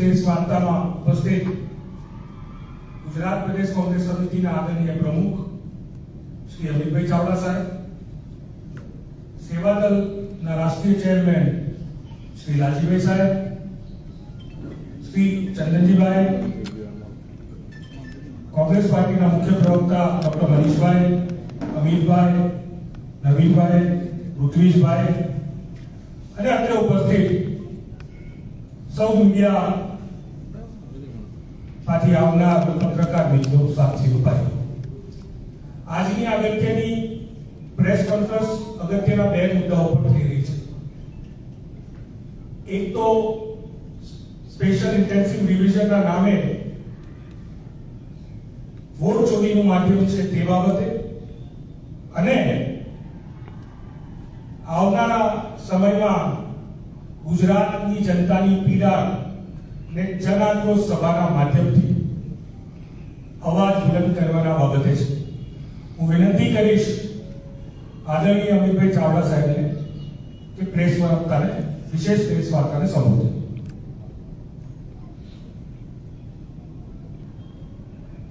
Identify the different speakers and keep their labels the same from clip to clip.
Speaker 1: Press વાર્તામાં ઉપસ્થિત ગુજરાત પ્રદેશ કોંગ્રેસ સમિતિના આદરણીય પ્રમુખ શ્રી અમિતભાઈ ચાવડા સાહેબ, સેવાદળના રાષ્ટ્રીય ચેરમેન શ્રી લાલજીભાઈ સાહેબ, શ્રી ચંદનજીભાઈ, કોંગ્રેસ પાર્ટીના મુખ્ય પ્રવક્તા ડોક્ટર મનીષભાઈ અમિતભાઈ, નવીનભાઈ, ઋત્વિજભાઈ અને અત્રે ઉપસ્થિત સૌ મીડિયા માંથી આવનાર પત્રકાર મિત્રો સાથીઓ ઉપાય. આજની અગત્યની પ્રેસ કોન્ફરન્સ અગત્યના બે મુદ્દાઓ પર થઈ રહી છે. એક તો સ્પેશિયલ ઇન્ટેન્સિવ રિવિઝનના નામે વોટ ચોરીનું માધ્યમ છે તે બાબતે અને આવનારા સમયમાં ગુજરાતની જનતાની પીડા ને જન સભાના માધ્યમથી અવાજ બુલંદ કરવાના બાબતે છે. હું વિનંતી કરીશ આદરણીય અમિતભાઈ ચાવડા સાહેબને કે પ્રેસ વાર્તાને વિશેષ પ્રેસ વાર્તાને સંબોધે.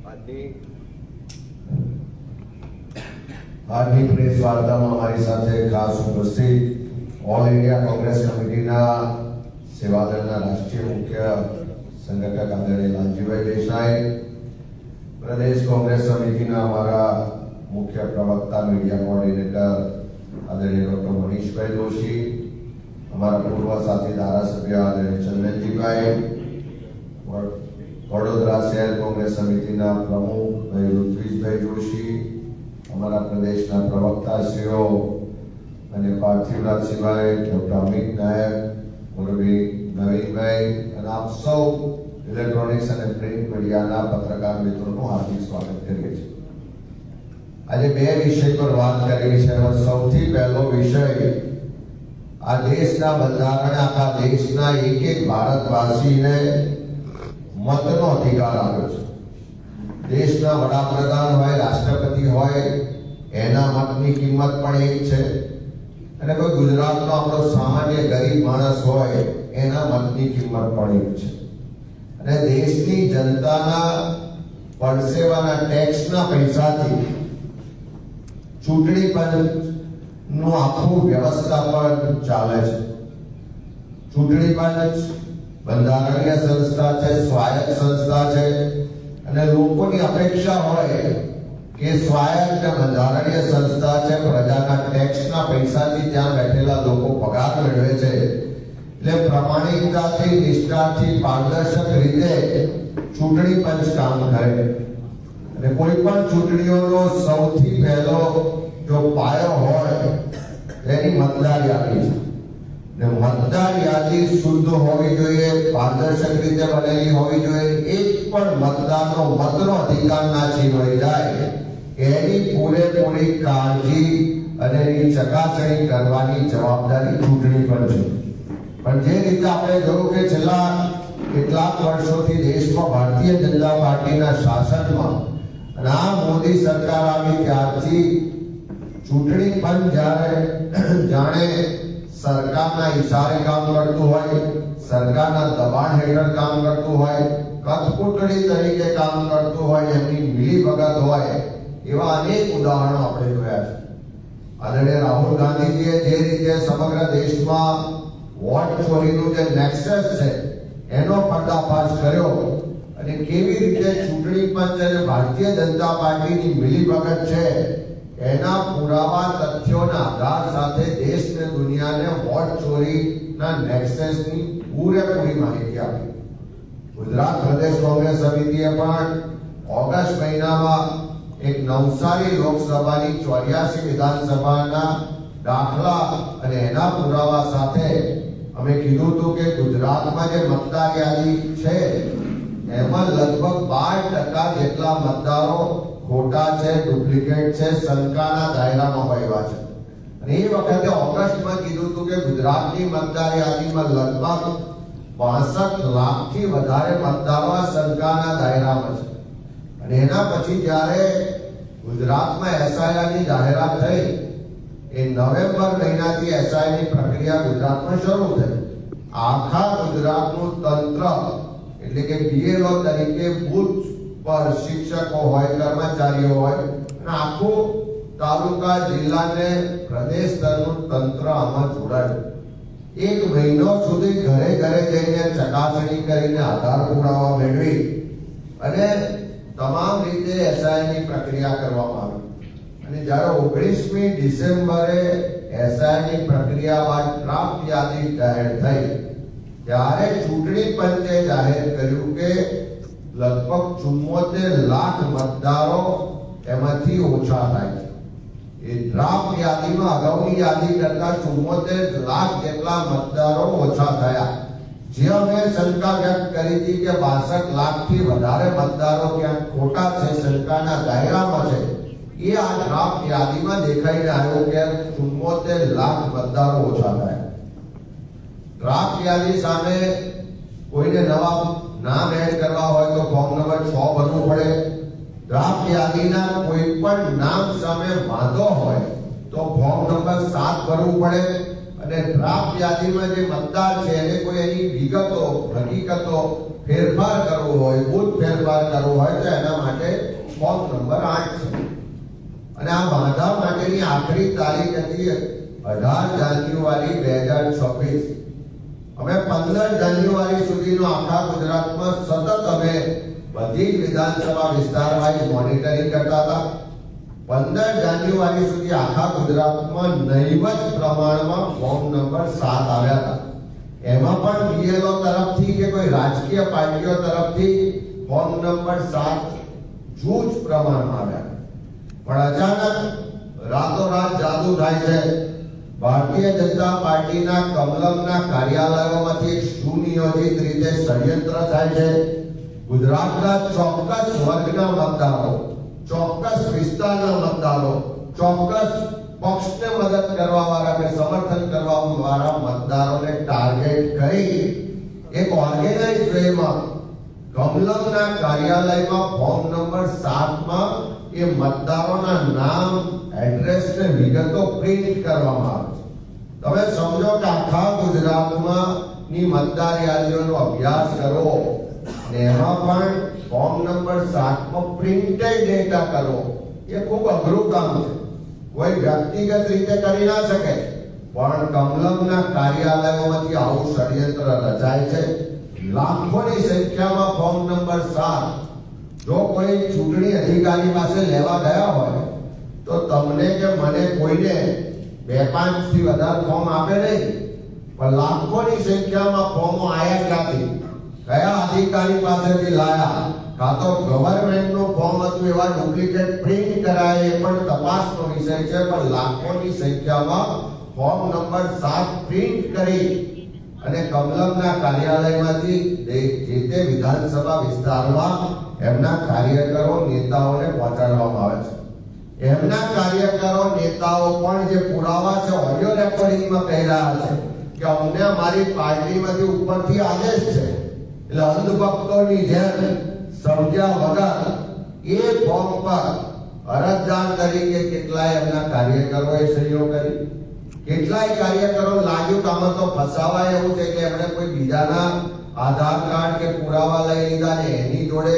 Speaker 2: આજની આજની પ્રેસ વાર્તામાં અમારી સાથે ખાસ ઉપસ્થિત ઓલ ઇન્ડિયા કોંગ્રેસ કમિટીના સેવાદળના રાષ્ટ્રીય મુખ્ય સંગઠક આદરણીય લાલજીભાઈ દેસાઈ પ્રદેશ કોંગ્રેસ સમિતિના અમારા મુખ્ય પ્રવક્તા મીડિયા કોર્ડિનેટર આદરણીય ડોક્ટર મનીષભાઈ જોશી અમારા પૂર્વ સાથી ધારાસભ્ય આદરણીય ચંદનજીભાઈ વડ- વડોદરા શહેર કોંગ્રેસ સમિતિના પ્રમુખ ભાઈ ઋત્વિજભાઈ જોશી અમારા પ્રદેશના પ્રવક્તાશ્રીઓ અને પાર્થિવરાજસિંહભાઈ ડોક્ટર અમિત નાયક મુરબી, નવીનભાઈ, અને આપ સૌ ઇલેક્ટ્રોનિક્સ અને પ્રિન્ટ મીડિયાના પત્રકાર મિત્રોનું હાર્દિક સ્વાગત કરીએ છીએ. આજે બે વિષય પર વાત કરવી છે સૌથી પહેલો વિષય આ દેશના બંધારણે આખા દેશના એક એક ભારતવાસીને મતનો અધિકાર આપ્યો છે. દેશના વડાપ્રધાન હોય, રાષ્ટ્રપતિ હોય, એના મતની કિંમત પણ એક છે. અને કોઈ ગુજરાતનો આપણો સામાન્ય ગરીબ માણસ હોય, એના મતની કિંમત પડી છે. અને દેશની જનતાના પરસેવાના ટેક્સના પૈસાથી ચૂંટણી પંચનું આખું વ્યવસ્થાપન ચાલે છે. ચૂંટણી પંચ બંધારણીય સંસ્થા છે, સ્વાયત્ત સંસ્થા છે, અને લોકોની અપેક્ષા હોય કે સ્વાયત્ત બંધારણીય સંસ્થા છે, પ્રજાના ટેક્સના પૈસાથી ત્યાં બેઠેલા લોકો પગાર મેળવે છે. એટલે પ્રમાણિકતાથી, નિષ્ઠાથી, પારદર્શક રીતે ચૂંટણી પંચ કામ કરે. અને કોઈ પણ ચૂંટણીઓનો સૌથી પહેલો જો પાયો હોય, એની મતદાર યાદી છે. ને મતદાર યાદી શુદ્ધ હોવી જોઈએ, પારદર્શક રીતે બનેલી હોવી જોઈએ. એક પણ મતદારનો મતનો અધિકાર ના છીનવાઈ જાય એની પૂરેપૂરી કાળજી અને એની ચકાસણી કરવાની જવાબદારી ચૂંટણી પર છે. પણ જે રીતે આપણે જોયું કે છેલ્લા કેટલાક વર્ષોથી દેશમાં ભારતીય જનતા પાર્ટીના શાસનમાં અને આ મોદી સરકાર આવી ત્યારથી ચૂંટણી પંચ જ્યારે જાણે સરકારના ઈશારે કામ કરતું હોય, સરકારના દબાણ હેઠળ કામ કરતું હોય કઠપૂતળી તરીકે કામ કરતું હોય, એમની મિલીભગત હોય એવા અનેક ઉદાહરણો આપણે જોયા છે. આદરણીય રાહુલ ગાંધીજીએ જે રીતે સમગ્ર દેશમાં વોટ ચોરીનું જે નેક્સસ છે, એનો પર્દાફાશ કર્યો અને કેવી રીતે ચૂંટણી પંચ અને ભારતીય જનતા પાર્ટીની મિલીભગત છે, એના પુરાવા તથ્યોના આધાર સાથે દેશને દુનિયાને વોટ ચોરીના નેક્સસની પૂરેપૂરી માહિતી આપી. ગુજરાત પ્રદેશ કોંગ્રેસ સમિતિએ પણ ઓગસ્ટ મહિનામાં એક નવસારી લોકસભાની ચોર્યાસી વિધાનસભાના દાખલા અને એના પુરાવા સાથે અમે કીધું હતું કે ગુજરાતમાં જે મતદાર યાદી છે, એમાં લગભગ બાર ટકા જેટલા મતદારો ખોટા છે, ડુપ્લિકેટ છે, શંકાના દાયરામાં હોય છે. અને એ વખતે ઓગસ્ટમાં કીધું હતું કે ગુજરાતની મતદાર યાદીમાં લગભગ બાસઠ લાખથી વધારે મતદારો શંકાના દાયરામાં છે. અને એના પછી જ્યારે ગુજરાતમાં એસઆઈઆરની જાહેરાત થઈ એ નવેમ્બર મહિનાથી એસઆઈ ની પ્રક્રિયા ગુજરાતમાં શરૂ થઈ આખા ગુજરાતનું તંત્ર એટલે કે બીએલઓ તરીકે બુથ પર શિક્ષકો હોય કર્મચારીઓ હોય અને આખું તાલુકા જિલ્લાને પ્રદેશ સ્તરનું તંત્ર આમાં જોડાયું એક મહિનો સુધી ઘરે ઘરે જઈને ચકાસણી કરીને આધાર પુરાવા મેળવી અને તમામ રીતે એસઆઈની પ્રક્રિયા કરવામાં આવી. અને જ્યારે ઓગણીસમી ડિસેમ્બરે એસઆઈની પ્રક્રિયા બાદ ડ્રાફ્ટ યાદી જાહેર થઈ, ત્યારે ચૂંટણી પંચે જાહેર કર્યું કે લગભગ ચુમ્મોતેર લાખ મતદારો એમાંથી ઓછા થાય છે. એ ડ્રાફ્ટ યાદીમાં અગાઉની યાદી કરતા ચુમ્મોતેર લાખ જેટલા મતદારો ઓછા થયા. જે અમે શંકા વ્યક્ત કરી હતી કે બાસઠ લાખથી વધારે મતદારો ક્યાંક ખોટા છે, શંકાના દાયરામાં છે. એ આ ડ્રાફ્ટ યાદીમાં દેખાઈને આવ્યો કે ચુમ્મોતેર લાખ મતદારો ઓછા થાય. ડ્રાફ્ટ યાદી સામે કોઈને નવા નામ એડ કરવા હોય તો ફોર્મ નંબર છ ભરવું પડે. ડ્રાફ્ટ યાદીના કોઈ પણ નામ સામે વાંધો હોય તો ફોર્મ નંબર સાત ભરવું પડે. અને ડ્રાફ્ટ યાદીમાં જે મતદાર છે, એને કોઈ એની વિગતો, હકીકતો ફેરફાર કરવો હોય મૂળ ફેરફાર કરવો હોય, તો એના માટે ફોર્મ નંબર આઠ છે. અને આ વાંધા માટેની આખરી તારીખ હતી અઢાર જાન્યુઆરી બે હજાર છવ્વીસ. અમે પંદર જાન્યુઆરી સુધીનો આખા ગુજરાતમાં સતત અમે બધી વિધાનસભા વિસ્તાર વાઇઝ મોનિટરિંગ કરતા હતા. પંદર જાન્યુઆરી સુધી આખા ગુજરાતમાં નહીવત પ્રમાણમાં ફોર્મ નંબર સાત આવ્યા હતા. એમાં પણ બીએલઓ તરફથી કે કોઈ રાજકીય પાર્ટીઓ તરફથી ફોર્મ નંબર સાત જૂજ પ્રમાણમાં આવ્યા. પણ અચાનક રાતોરાત જાદુ થાય છે. ભારતીય જનતા પાર્ટીના કમલમના કાર્યાલયોમાંથી સુનિયોજિત રીતે ષડયંત્ર થાય છે. ગુજરાતના ચોક્કસ વર્ગના મતદારો ચોક્કસ વિસ્તારના મતદારો, ચોક્કસ પક્ષને મદદ કરવા વાળા કે સમર્થન કરવા વાળા મતદારોને ટાર્ગેટ કરી એક ઓર્ગેનાઇઝ વેમાં કમલમના કાર્યાલયમાં ફોર્મ નંબર 7 માં એ મતદારોના નામ એડ્રેસ ને વિગતો પ્રિન્ટ કરવામાં આવે છે. તમે સમજો કે આખા ગુજરાતમાં ની મતદાર યાદીઓનો અભ્યાસ કરો. ને પણ ફોર્મ નંબર 7 માં પ્રિન્ટેડ ડેટા કરો. એ ખૂબ અઘરું કામ છે. કોઈ વ્યક્તિગત રીતે કરી ના શકે. પણ કમલમના કાર્યાલયોમાંથી આવું ષડયંત્ર રચાય છે. લાખોની સંખ્યામાં ફોર્મ નંબર 7 જો કોઈ ચૂંટણી અધિકારી પાસે લેવા ગયા હોય, તો તમને કે મને કોઈને બે પાંચથી વધારે ફોર્મ આપે નહીં. પણ લાખોની સંખ્યામાં ફોર્મો આયા ક્યાંથી કયા અધિકારી પાસેથી લાયા? કાં તો ગવર્મેન્ટનું ફોર્મ હતું એવા ડુપ્લિકેટ પ્રિન્ટ કરાય એ પણ તપાસનો વિષય છે, પણ લાખોની સંખ્યામાં ફોર્મ નંબર સાત પ્રિન્ટ કરી અને કમલમના કાર્યાલયમાંથી જે- તે વિધાનસભા વિસ્તારમાં એમના કાર્યકરો, નેતાઓને પહોંચાડવામાં આવે છે. એમના કાર્યકરો, નેતાઓ પણ જે પુરાવા છે ઓડિયો રેકોર્ડિંગમાં કહી રહ્યા છે કે અમને અમારી પાર્ટીમાંથી ઉપરથી આદેશ છે. એટલે અંધભક્તોની જેમ સમજ્યા વગર એ ફોર્મ પર અરજદાર તરીકે કેટલાય એમના કાર્યકરોએ સહીઓ કરી. કેટલાય કાર્યકરો લાગ્યું કે આમાં તો ફસાવાય એવું છે કે એમણે કોઈ બીજાના આધાર કાર્ડ કે પુરાવા લઈ લીધા ને એની જોડે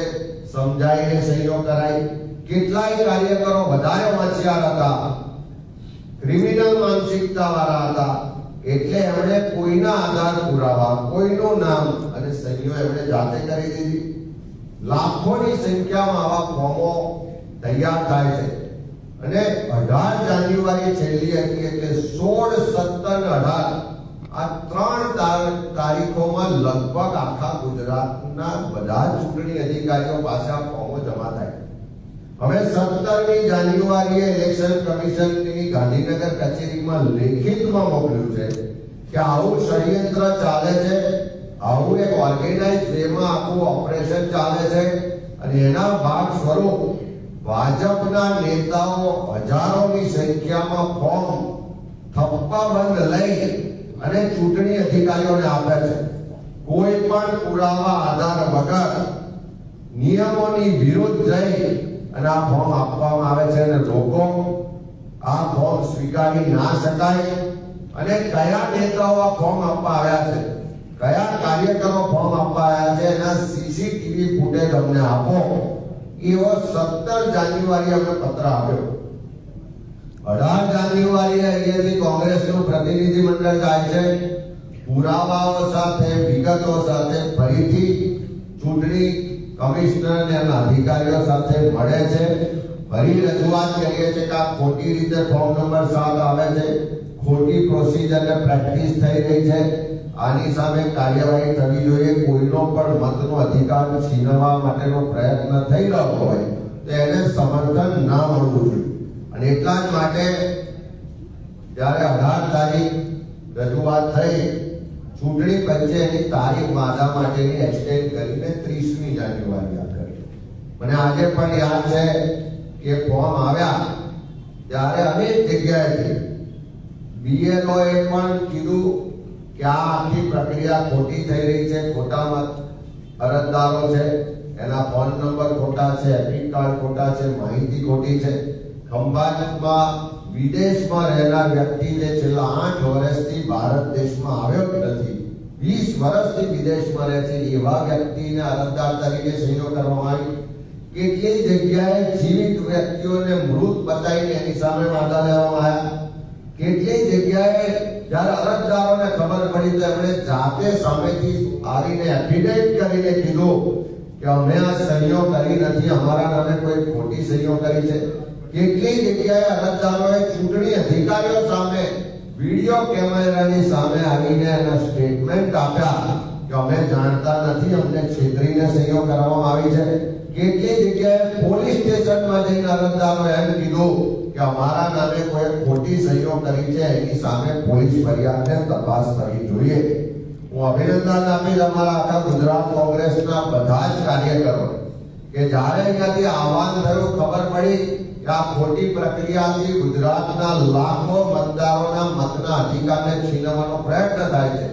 Speaker 2: સમજાઈને સહીઓ કરાઈ. કેટલાય કાર્યકરો વધારે હોશિયાર હતા. ક્રિમિનલ માનસિકતા વાળા હતા. એટલે એમણે કોઈના આધાર પુરાવા, કોઈનું નામ અને સહીઓ એમણે જાતે કરી દીધી. લાખોની સંખ્યામાં આવા ફોર્મો તૈયાર થાય છે. અને અઢાર જાન્યુઆરી છેલ્લી હતી એટલે સોળ, સત્તર અઢાર આ ત્રણ તારીખોમાં લગભગ આખા ગુજરાતના બધા ચૂંટણી અધિકારીઓ પાસે આ ફોર્મો જમા થાય હવે સત્તરમી જાન્યુઆરીએ ઇલેક્શન કમિશનની ગાંધીનગર કચેરીમાં લેખિતમાં મોકલ્યું છે કે આવું ષડયંત્ર ચાલે છે, આવું એક ઓર્ગેનાઇઝ વેમાં આખું ઓપરેશન ચાલે છે અને એના ભાગ સ્વરૂપ ભાજપના નેતાઓ હજારોની સંખ્યામાં ફોર્મ થપ્પાબંધ લઈ અને ચૂંટણી અધિકારીઓને આપે છે. કોઈ પણ પુરાવા આધાર વગર નિયમોની વિરુદ્ધ જઈ અને આ ફોર્મ આપવામાં આવે છે અને લોકો આ ફોર્મ સ્વીકારી ના શકાય. અને કયા નેતાઓ આ ફોર્મ આપવા આવ્યા છે? કયા કાર્યકરો ફોર્મ આપવા આવ્યા છે? એના સીસીટીવી ફૂટેજ અમને આપો. એવો સત્તર જાન્યુઆરી અમે પત્ર આપ્યો. અઢાર જાન્યુઆરીએ અહીંયાથી કોંગ્રેસનું પ્રતિનિધિ મંડળ જાય છે. પુરાવાઓ સાથે, વિગતો સાથે ફરીથી ચૂંટણી કમિશનર ને એના અધિકારીઓ સાથે મળે છે. ફરી રજૂઆત કરીએ છીએ કે આ ખોટી રીતે ફોર્મ નંબર સાત આવે છે. ખોટી પ્રોસિજર ને પ્રેક્ટિસ થઈ રહી છે. આની સામે કાર્યવાહી થવી જોઈએ. કોઈનો પણ મતનો અધિકાર છીનવા માટેનો પ્રયત્ન થઈ રહ્યો હોય તો એને સમર્થન ના મળવું જોઈએ. અને એટલા જ માટે જ્યારે અઢાર તારીખ રજૂઆત થઈ ચૂંટણી પંચે એની તારીખ વાદા માટેની એક્સટેન્ડ કરીને ત્રીસમી જાન્યુઆરી કરી. મને આજે પણ યાદ છે કે ફોર્મ આવ્યા ત્યારે અનેક જગ્યાએથી બીએલઓ એ પણ કીધું કે આ આખી પ્રક્રિયા ખોટી થઈ રહી છે ખોટા મત અરજદારો છે, એના ફોન નંબર ખોટા છે એડમિટ કાર્ડ ખોટા છે, માહિતી ખોટી છે. ખંભાતમાં વિદેશમાં રહેનાર વ્યક્તિ જે છેલ્લા આઠ વર્ષથી ભારત દેશમાં આવ્યો જ નથી? વીસ વર્ષથી વિદેશમાં રહે છે. એવા વ્યક્તિને અરજદાર તરીકે સહીઓ કરવામાં આવી? કેટલી જગ્યાએ જીવિત વ્યક્તિઓને મૃત બતાવીને એની સામે વાદા લેવામાં આવ્યા? કેટલી જગ્યાએ જ્યારે અરજદારોને ખબર પડી તો એમણે જાતે સામેથી આવીને એફિડેવિટ કરીને કીધું કે અમે આ સહીઓ કરી નથી. અમારા નામે કોઈ ખોટી સહીઓ કરી છે. કેટલી જગ્યાએ અરજદારોએ ચૂંટણી અધિકારીઓ સામે વીડિયો કેમેરાની સામે આવીને એના સ્ટેટમેન્ટ આપ્યા કે અમે જાણતા નથી, અમને છેતરીને સહીઓ કરવામાં આવી છે. કેટલી જગ્યાએ પોલીસ સ્ટેશનમાં જઈને અરજદારો એમ કીધું કે અમારા નામે કોઈ ખોટી સહીઓ કરી છે, એની સામે પોલીસ ફરિયાદને તપાસ કરવી જોઈએ. હું અભિનંદન આપીશ અમારા આખા ગુજરાત કોંગ્રેસના બધા જ કાર્યકરો કે જ્યારે અહીંયાથી આહવાન થયું, ખબર પડી આ ખોટી પ્રક્રિયાથી ગુજરાતના લાખો મતદારોના મતના અધિકારને છીનવવાનો પ્રયત્ન થાય છે.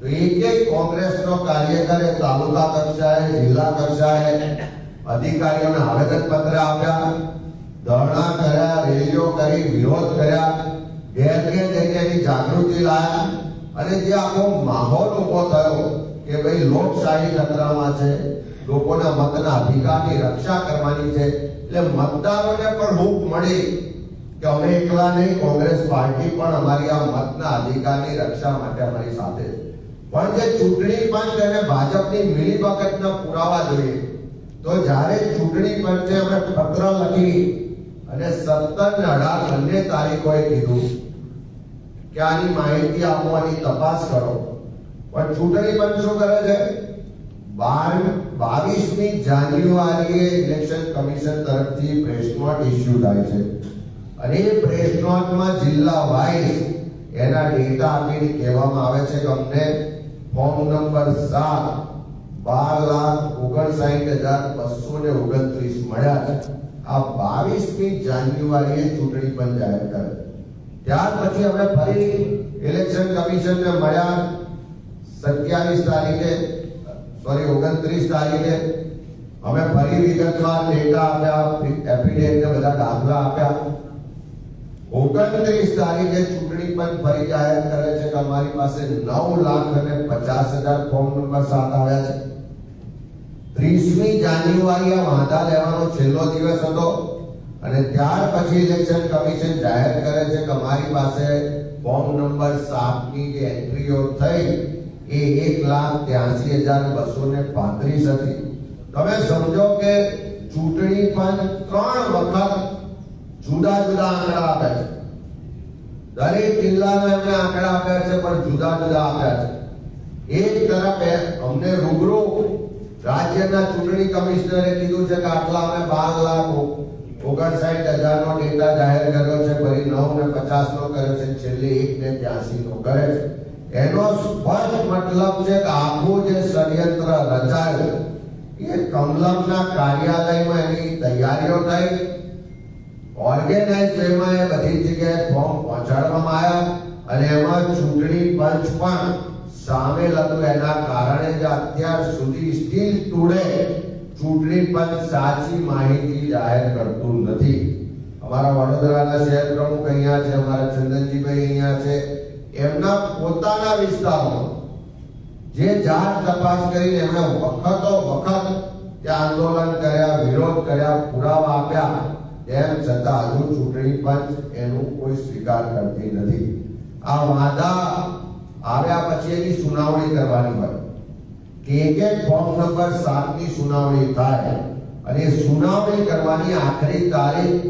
Speaker 2: તો એક એક કોંગ્રેસનો કાર્યકર એ તાલુકા કક્ષાએ, જિલ્લા કક્ષાએ અધિકારીઓને આવેદન પત્ર આપ્યા, ધરણા કર્યા, રેલીઓ કરી, વિરોધ કર્યા, ઘેર ઘેર જાગૃતિ લાયા અને જે આખો માહોલ ઊભો થયો કે ભાઈ લોકશાહી ખતરામાં છે લોકોના મતના અધિકારની રક્ષા કરવાની છે. એટલે મતદારોને પણ હૂંફ મળે કે અમે એકલા નહીં, કોંગ્રેસ પાર્ટી પણ અમારી આ મતના અધિકારની રક્ષા માટે અમારી સાથે પણ જે ચૂંટણી પંચ અને ભાજપની મિલીભગતના પુરાવા જોઈએ, તો જ્યારે ચૂંટણી પંચે અમે પત્ર લખી અને સત્તર ને અઢાર બંને તારીખોએ કીધું કે આની માહિતી આપવાની તપાસ કરો. પણ ચૂંટણી પંચ શું કરે છે? બાર બાવીસમી જાન્યુઆરીએ ઇલેક્શન કમિશન તરફથી પ્રેસ નોટ ઇસ્યુ થાય છે. અને એ પ્રેસ નોટમાં જિલ્લા વાઇઝ એના ડેટા આપીને કહેવામાં આવે છે કે અમને ફોર્મ નંબર સાત બાર લાખ ઓગણસાઠ હજાર બસો ને ઓગણત્રીસ મળ્યા છે. આ બાવીસમી જાન્યુઆરીએ ચૂંટણી પણ જાહેર કરે. ત્યાર પછી અમે ફરી ઇલેક્શન કમિશનને મળ્યા સત્યાવીસ તારીખે સોરી ઓગણત્રીસ તારીખે અમે ફરી વિગતવાર ડેટા આપ્યા એફિડેવિટ ને બધા દાખલા આપ્યા. ઓગણત્રીસ તારીખે ચૂંટણી પંચ ફરી જાહેર કરે છે કે અમારી પાસે નવ લાખ અને પચાસ હજાર ફોર્મ નંબર સાત આવ્યા છે. ત્રીસમી જાન્યુઆરી વાંધા લેવાનો છેલ્લો દિવસ હતો અને ત્યાર પછી ઇલેક્શન કમિશન જાહેર કરે છે કે અમારી પાસે ફોર્મ નંબર સાતની જે એન્ટ્રીઓ થઈ એ એક લાખ ત્યાસી હજાર બસો ને પાંત્રીસ હતી. તમે સમજો કે ચૂંટણી પંચ ત્રણ વખત જુદા જુદા આંકડા આપ્યા છે. દરેક જિલ્લાના એમને આંકડા આપ્યા છે, પણ જુદા જુદા આપ્યા છે. એક તરફ અમને રૂબરૂ રાજ્યના ચૂંટણી કમિશનરે કીધું છે કે આટલા અમે બાર લાખ ઓગણસાઠ હજારનો ડેટા જાહેર કર્યો છે, ફરી નવ ને પચાસ નો કર્યો છે, છેલ્લે એક ને ત્યાસી નો કરે છે. એનો સ્પષ્ટ મતલબ છે કે આખું જે ષડયંત્ર રચાયું એ કમલમના કાર્યાલયમાં એની તૈયારીઓ થઈ ઓર્ગેનાઇઝ વેમાં એ બધી જગ્યાએ ફોર્મ પહોંચાડવામાં આવ્યા અને એમાં ચૂંટણી પંચ પણ સામેલ હતું એના કારણે જ અત્યાર સુધી સ્ટીલ ટુડે ચૂંટણી પંચ સાચી માહિતી જાહેર કરતું નથી અમારા વડોદરાના શહેર પ્રમુખ અહીંયા છે અમારા ચંદનજીભાઈ અહીંયા છે એમના પોતાના વિસ્તારમાં જે જાત તપાસ કરીને એમણે વખતો વખત કે આંદોલન કર્યા, વિરોધ કર્યા, પુરાવા આપ્યા તેમ છતાં હજુ ચૂંટણી પંચ એનું કોઈ સ્વીકાર કરતી નથી. આ વાંધા આવ્યા પછી એની સુનાવણી કરવાની હોય. કે એક એક ફોર્મ નંબર સાતની સુનાવણી થાય અને સુનાવણી કરવાની આખરી તારીખ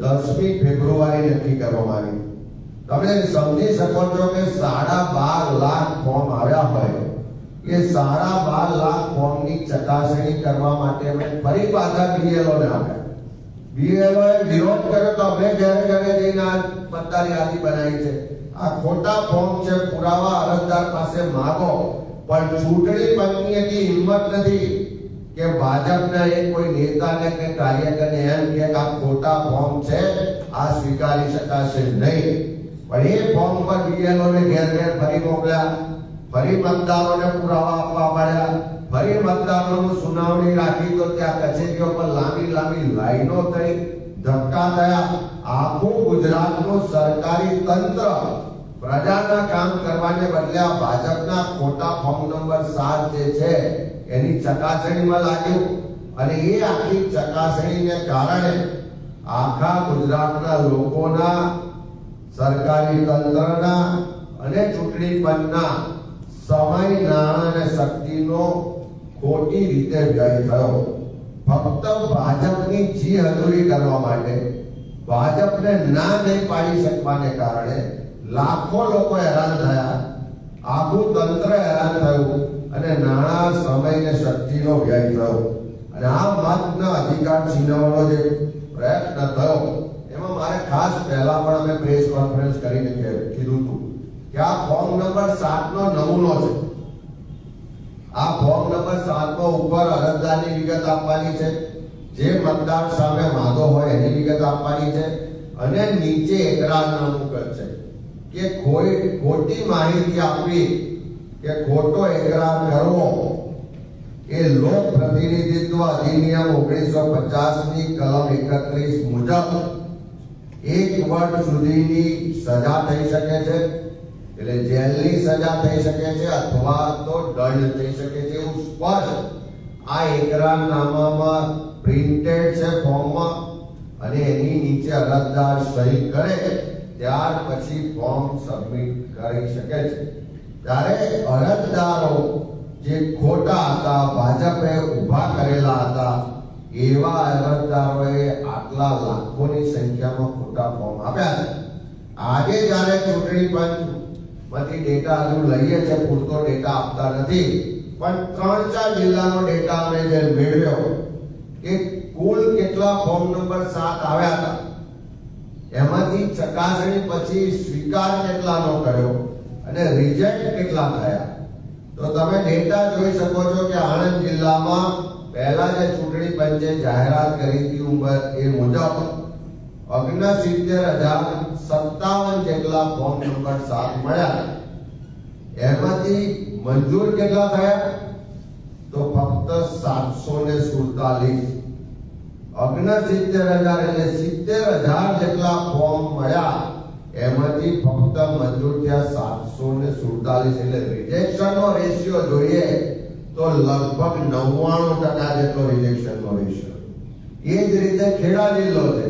Speaker 2: દસમી ફેબ્રુઆરી નક્કી કરવામાં આવી. તમે સમજી શકો છો કે સાડા બાર લાખ ફોર્મ આવ્યા હોય એ સાડા બાર લાખ ફોર્મની ચકાસણી કરવા માટે અમે ફરી પાછા બીએલઓ ને આપ્યા બીએલઓ એ વિરોધ કર્યો તો અમે ઘરે ઘરે જઈને આ મતદાર યાદી બનાવી છે આ ખોટા ફોર્મ છે પુરાવા અરજદાર પાસે માગો પણ ચૂંટણી પંચની એટલી હિંમત નથી કે ભાજપના એક કોઈ નેતાને કે કાર્યકરને એમ કે આ ખોટા ફોર્મ છે આ સ્વીકારી શકાશે નહીં પણ એ ફોર્મ પર બીએલઓ ને ઘેર ઘેર ફરી મોકલ્યા, ફરી મતદારોને પુરાવા આપવા પડ્યા, ફરી મતદારોનું સુનાવણી રાખી તો ત્યાં કચેરીઓ પર લાંબી લાંબી લાઈનો થઈ, ધક્કા થયા. આખું ગુજરાતનું સરકારી તંત્ર પ્રજાના કામ કરવાને બદલે ભાજપના ખોટા ફોર્મ નંબર સાત જે છે, એની ચકાસણીમાં લાગ્યું. અને એ આખી ચકાસણીને કારણે આખા ગુજરાતના લોકોના સરકારી તંત્રના અને ચૂંટણી પંચના સમય, નાણાં અને શક્તિનો ખોટી રીતે વ્યય થયો. ફક્ત ભાજપની જી હજુરી કરવા માટે ભાજપને ના નહીં પાડી શકવાને કારણે લાખો લોકો હેરાન થયા. આખું તંત્ર હેરાન થયું અને નાણાં, સમય અને શક્તિનો વ્યય થયો. અને આ મતના અધિકાર છીનવવાનો જે પ્રયત્ન થયો મારે ખાસ પહેલા પણ અમે પ્રેસ કોન્ફરન્સ કરીને કીધું હતું કે આ ફોર્મ નંબર સાત નો નમૂનો છે. આ ફોર્મ નંબર સાત ઉપર અરજદારની વિગત આપવાની છે. જે મતદાર સામે વાંધો હોય એની વિગત આપવાની છે. અને નીચે એકરારનામું કરશે કે કોઈ ખોટી માહિતી આપવી કે ખોટો એકરાર કરવો એ લોક પ્રતિનિધિત્વ અધિનિયમ ઓગણીસો પચાસની કલમ એકત્રીસ મુજબ એક વર્ષ સુધીની સજા થઈ શકે છે. એટલે જેલની સજા થઈ શકે છે અથવા તો દંડ થઈ શકે છે એવું સ્પષ્ટ આ એકરારનામામાં પ્રિન્ટેડ છે ફોર્મમાં. અને એની નીચે અરજદાર સહી કરે ત્યાર પછી ફોર્મ સબમિટ કરી શકે છે. ત્યારે અરજદારો જે ખોટા હતા, ભાજપે ઊભા કરેલા હતા એવા અરજદારોએ આટલા લાખોની સંખ્યામાં ખોટા ફોર્મ આપ્યા છે. આજે જ્યારે ચૂંટણી પંચમાંથી ડેટા હજુ લઈએ છે પૂરતો ડેટા આપતા નથી, પણ ત્રણ ચાર જિલ્લાનો ડેટા અમે જે મેળવ્યો કે કુલ કેટલા ફોર્મ નંબર સાત આવ્યા હતા. એમાંથી ચકાસણી પછી સ્વીકાર કેટલાનો કર્યો અને રિજેક્ટ કેટલા થયા. તો તમે ડેટા જોઈ શકો છો કે આણંદ જિલ્લામાં પહેલા જે ચૂંટણી પંચે જાહેરાત કરી હતી ઉંમર એ મુજબ ઓગણસિત્તેર હજાર સત્તાવન જેટલા ફોર્મ નંબર સાત મળ્યા એમાંથી મંજૂર કેટલા થયા તો ફક્ત સાતસો ને સુડતાલીસ ઓગણસિત્તેર હજાર એટલે સિત્તેર હજાર જેટલા ફોર્મ મળ્યા એમાંથી ફક્ત મંજૂર થયા સાતસો ને સુડતાલીસ એટલે રિજેક્શન નો રેશિયો જોઈએ તો લગભગ નવ્વાણું ટકા જેટલો રિજેક્શન નો રેશિયો એ જ રીતે ખેડા જિલ્લો છે.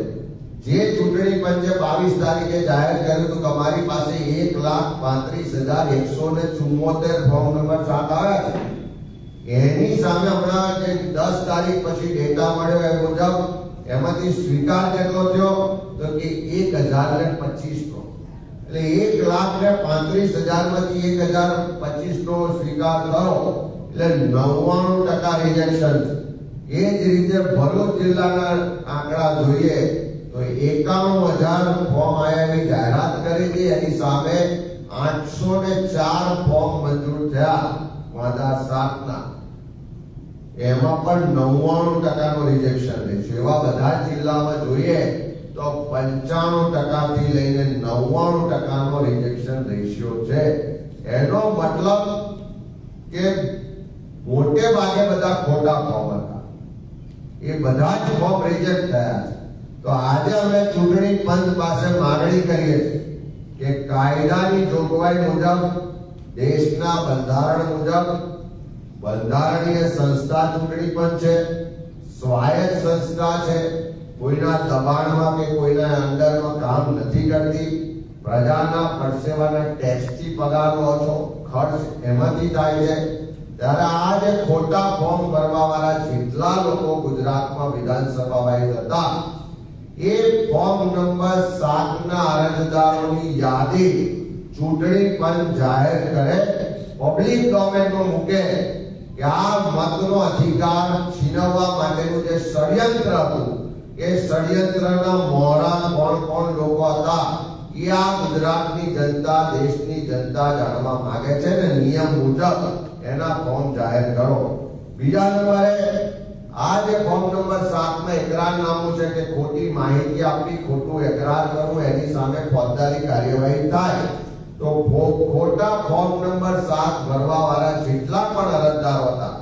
Speaker 2: જે ચૂંટણી પંચે બાવીસ તારીખે જાહેર કર્યું હતું તમારી પાસે એક લાખ પાંત્રીસ હજાર એકસો ને ચુમ્મોતેર ફોર્મ નંબર સાત આવ્યા છે. એની સામે હમણાં જે દસ તારીખ પછી ડેટા મળ્યો એ મુજબ એમાંથી સ્વીકાર કેટલો થયો? તો કે એક હજાર ને પચીસ નો. એટલે એક લાખ ને પાંત્રીસ હજારમાંથી એક હજાર પચીસ નો સ્વીકાર થયો. એટલે નવ્વાણું ટકા રિજેક્શન એ જ રીતે ભરૂચ જિલ્લાના આંકડા જોઈએ તો એકાણું હજાર ફોર્મ એવી જાહેરાત કરી હતી. એની સામે આઠસો ને ચાર ફોર્મ મંજૂર થયા વાંધા સાતના. એમાં પણ નવ્વાણું ટકાનું રિજેક્શન છે. એવા બધા જિલ્લામાં જોઈએ તો પંચાણું ટકાથી લઈને નવ્વાણું ટકાનો રિજેક્શન રેશિયો છે. એનો મતલબ કે મોટે ભાગે બધા ખોટા ફોર્મ હતા. એ બધા જ ફોર્મ રિજેક્ટ થયા. તો આજે અમે ચૂંટણી પંચ પાસે માંગણી કરીએ છીએ કે કાયદાની જોગવાઈ મુજબ, દેશના બંધારણ મુજબ, બંધારણીય સંસ્થા ચૂંટણી પણ છે, સ્વાયત્ત સંસ્થા છે, કોઈના દબાણમાં કે કોઈના અંડરમાં કામ નથી કરતી, પ્રજાના પરસેવાના ટેક્સથી પગાર લો છો, ખર્ચ એમાંથી થાય છે. ત્યારે આ જે ખોટા ફોર્મ ભરવા વાળા જેટલા લોકો ગુજરાતમાં વિધાનસભા વાઇઝ હતા, એ ફોર્મ નંબર સાત ના અરજદારોની યાદી ચૂંટણી પંચ જાહેર કરે, પબ્લિક ડોમેનમાં મૂકે કે આ મતનો અધિકાર છીનવવા માટેનું જે ષડયંત્ર હતું, એ ષડયંત્રના મોહરા કોણ કોણ લોકો હતા, એ આ ગુજરાતની જનતા, દેશની જનતા જાણવા માંગે છે ને નિયમ મુજબ. એના ફોર્મ જાહેર કરો બીજા નંબરે આ જે ફોર્મ નંબર 7 માં એકરારનામું છે કે ખોટી માહિતી આપવી ખોટું એકરાર કરવું એની સામે ફોજદારી કાર્યવાહી થાય તો ખો- ખોટા ફોર્મ નંબર 7 ભરવા વાળા જેટલા પણ અરજદારો હતા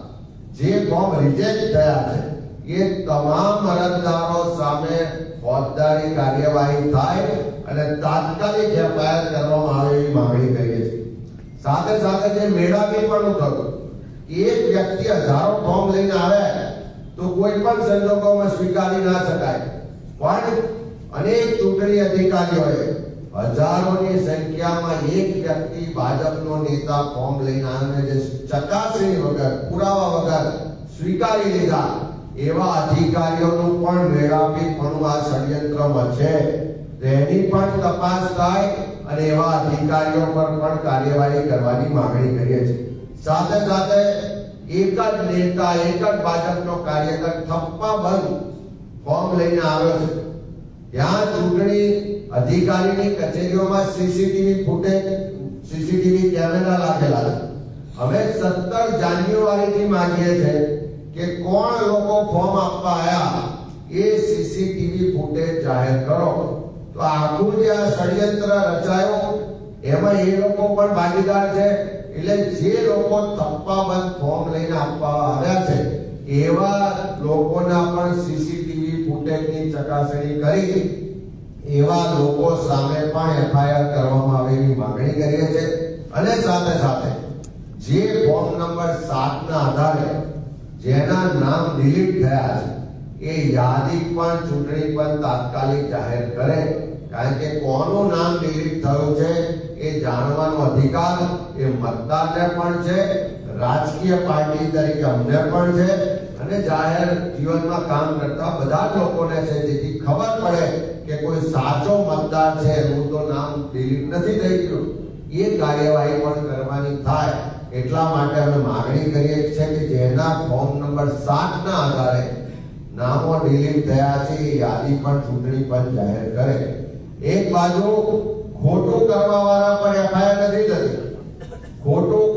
Speaker 2: જે ફોર્મ રિજેક્ટ થયા છે એ તમામ અરજદારો સામે ફોજદારી કાર્યવાહી થાય અને તાત્કાલિક એફઆઈઆર કરવામાં આવે એવી માંગણી કરીએ છીએ સાથે સાથે જે મેળાવી પણ થતું એક વ્યક્તિ હજારો ફોર્મ લઈને આવે તો કોઈ પણ સંજોગોમાં સ્વીકારી ના શકાય. પણ અનેક ચૂંટણી અધિકારીઓએ હજારોની સંખ્યામાં એક વ્યક્તિ ભાજપનો નેતા ફોર્મ લઈને આવે જે ચકાસણી વગર, પુરાવા વગર સ્વીકારી લીધા, એવા અધિકારીઓનું પણ મેળાપી પણ આ ષડયંત્રમાં છે. તેની પણ તપાસ થાય અને એવા અધિકારીઓ પર પણ કાર્યવાહી કરવાની માંગણી કરીએ છીએ. સાથે સાથે એક જ નેતા, એક જ ભાજપનો કાર્યકર થપ્પા બંધ ફોર્મ લઈને આવ્યો છે. ત્યાં ચૂંટણી અધિકારીની કચેરીઓમાં સીસીટીવી ફૂટેજ સીસીટીવી કેમેરા લાગેલા છે. હવે સત્તર જાન્યુઆરીથી માંગીએ છે કે કોણ લોકો ફોર્મ આપવા આવ્યા એ સીસીટીવી ફૂટેજ જાહેર કરો. તો આખું જે ષડયંત્ર રચાયો, એમાં એ લોકો પણ ભાગીદાર છે. એટલે જે લોકો થપ્પાબંધ ફોર્મ લઈને આપવા આવ્યા છે, એવા લોકોના પણ સીસીટીવી ફૂટેજની ચકાસણી કરી, એવા લોકો સામે પણ એફઆઈઆર કરવામાં આવે એવી માંગણી કરીએ છે અને સાથે સાથે જે ફોર્મ નંબર 7 ના આધારે જેના નામ ડિલીટ થયા છે એ યાદી પણ, ચૂંટણી પણ તાત્કાલિક જાહેર કરે. કારણ કે કોનું નામ ડિલીટ થયું છે એ જાણવાનો અધિકાર એ મતદારને પણ છે, રાજકીય પાર્ટી તરીકે અમને પણ છે. અને જાહેર જીવનમાં કામ કરતા બધા જ લોકોને છે. જેથી ખબર પડે કે કોઈ સાચો મતદાર છે, એનું તો નામ ડિલીટ નથી થઈ ગયું. એ કાર્યવાહી પણ કરવાની થાય. એટલા માટે અમે માગણી કરીએ છીએ કે જેના ફોર્મ નંબર 7 ના આધારે નામો ડિલીટ થયા છે યાદી પણ ચૂંટણી પંચ જાહેર કરે. એક બાજુ ખોટું કરવા વાળા પર એફઆઈઆર નથી થતી. ખોટું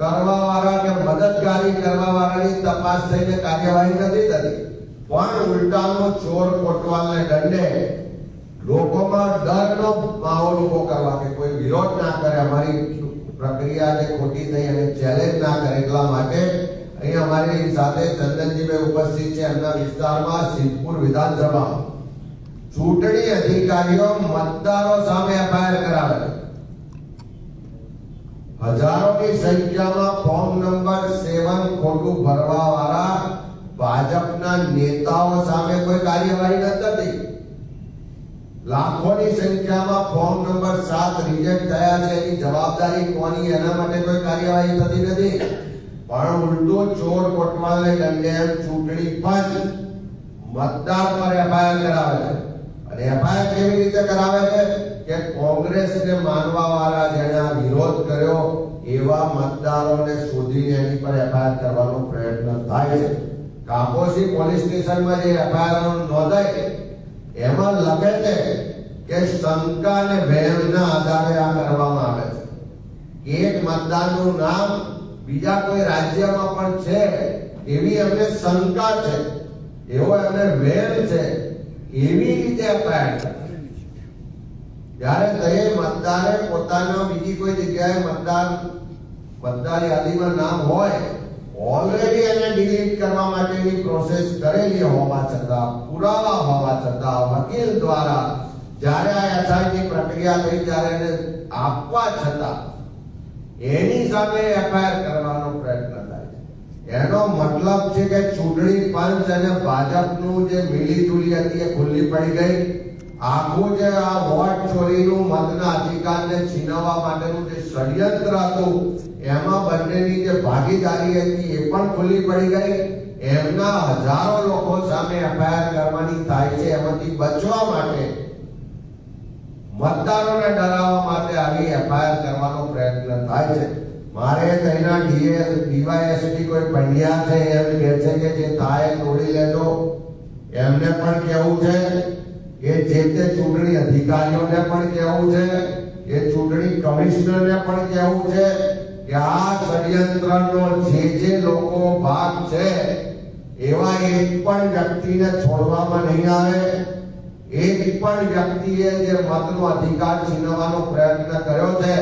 Speaker 2: કરવા વાળા કે મદદગારી કરવા વાળાની તપાસ થઈને કાર્યવાહી નથી થતી. પણ ઉલટાનો ચોર કોટવાલને દંડે લોકોમાં ડરનો માહોલ ઊભો કરવા કે કોઈ વિરોધ ના કરે. અમારી પ્રક્રિયા જે ખોટી થઈ અને ચેલેન્જ ના કરે એટલા માટે અહીં અમારી સાથે ચંદનજીભાઈ ઉપસ્થિત છે. એમના વિસ્તારમાં સિદ્ધપુર વિધાનસભા ચૂંટણી અધિકારીઓ મતદારો સામે એફઆઈઆર કરાવે છે. હજારોની સંખ્યામાં ફોર્મ નંબર સેવન ખોટું ભરવા વાળા ભાજપના નેતાઓ સામે કોઈ કાર્યવાહી નથી લાખોની સંખ્યામાં ફોર્મ નંબર સાત રિજેક્ટ થયા છે. એની જવાબદારી કોની? એના માટે કોઈ કાર્યવાહી થતી નથી. પણ ઉલટો ચોર કોટવાલને દંડે ચૂંટણી પંચ મતદાર પર એફઆઈઆર કરાવે છે. અને એફઆઈઆર કેવી રીતે કરાવે છે કે કોંગ્રેસને માનવા વાળા આ વિરોધ કર્યો, એવા મતદારોને શોધીને એની પર એફઆઈઆર કરવાનો પ્રયત્ન થાય છે. કાપોસી પોલીસ સ્ટેશનમાં જે એફઆઈઆર નોંધાય એમાં લખે છે કે શંકા અને વહેમના આધારે આ કરવામાં આવે છે. એક મતદારનું નામ બીજા કોઈ રાજ્યમાં પણ છે, એવી એમને શંકા છે, એવો એમને વહેમ છે, એવી રીતે એફઆઈઆર કરે. જ્યારે તે મતદારે પોતાના બીજી કોઈ જગ્યાએ મતદાર મતદાર યાદીમાં નામ હોય ઓલરેડી એને ડિલીટ કરવા માટેની પ્રોસેસ કરેલી હોવા છતાં, પુરાવા હોવા છતાં, વકીલ દ્વારા જ્યારે આ એસઆઈની પ્રક્રિયા થઈ, ત્યારે એને આપવા છતાં એની સામે એફઆઈઆર કરવાનો પ્રયત્ન થાય છે. એનો મતલબ છે કે ચૂંટણી પંચ અને ભાજપનું જે મિલીજુલી હતી એ ખુલ્લી પડી ગઈ. આખું જે આ વોટ ચોરીનું મતના અધિકારને છીનવવા માટેનું જે ષડયંત્ર હતું, એમાં બંનેની જે ભાગીદારી હતી એ પણ ખુલ્લી પડી ગઈ. એમના હજારો લોકો સામે એફઆઈઆર કરવાની થાય છે, એમાંથી બચવા માટે મતદારોને ડરાવવા માટે આવી એફઆઈઆર કરવાનો પ્રયત્ન થાય છે. મારે તેના ડીએ ડીવાયએસપી કોઈ પંડ્યા છે એમ કહે છે કે જે થાય તોડી લેજો. એમને પણ કહેવું છે કે જે તે ચૂંટણી અધિકારીઓને પણ કહેવું છે, એ ચૂંટણી કમિશનરને પણ કહેવું છે કે આ ષડયંત્રનો જે જે લોકો ભાગ છે, એવા એક પણ વ્યક્તિને છોડવામાં નહીં આવે. એક પણ વ્યક્તિએ જે મતનો અધિકાર છીનવાનો પ્રયત્ન કર્યો છે,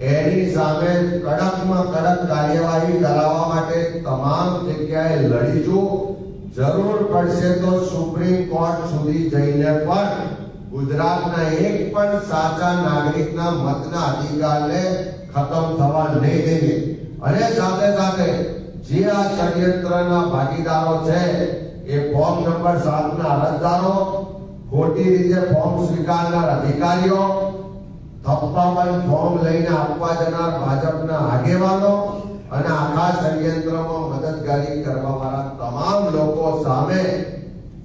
Speaker 2: એની સામે કડકમાં કડક કાર્યવાહી કરાવવા માટે તમામ જગ્યાએ લડીશું. જરૂર પડશે તો સુપ્રીમ કોર્ટ સુધી જઈને પણ ગુજરાતના એક પણ સાચા નાગરિકના મતના અધિકારને ખતમ થવા નહીં દઈએ. અને સાથે સાથે જે આ ષડયંત્રના ભાગીદારો છે, એ ફોર્મ નંબર સાતના અરજદારો ખોટી રીતે ફોર્મ સ્વીકારનાર અધિકારીઓ થપ્પામાં ફોર્મ લઈને આપવા જનાર ભાજપના આગેવાનો અને આખા ષડયંત્રમાં મદદગારી કરવા વાળા તમામ લોકો સામે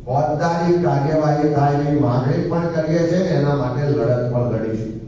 Speaker 2: ફોજદારી કાર્યવાહી થાય એવી માંગણી પણ કરીએ છીએ એના માટે લડત પણ લડીશું.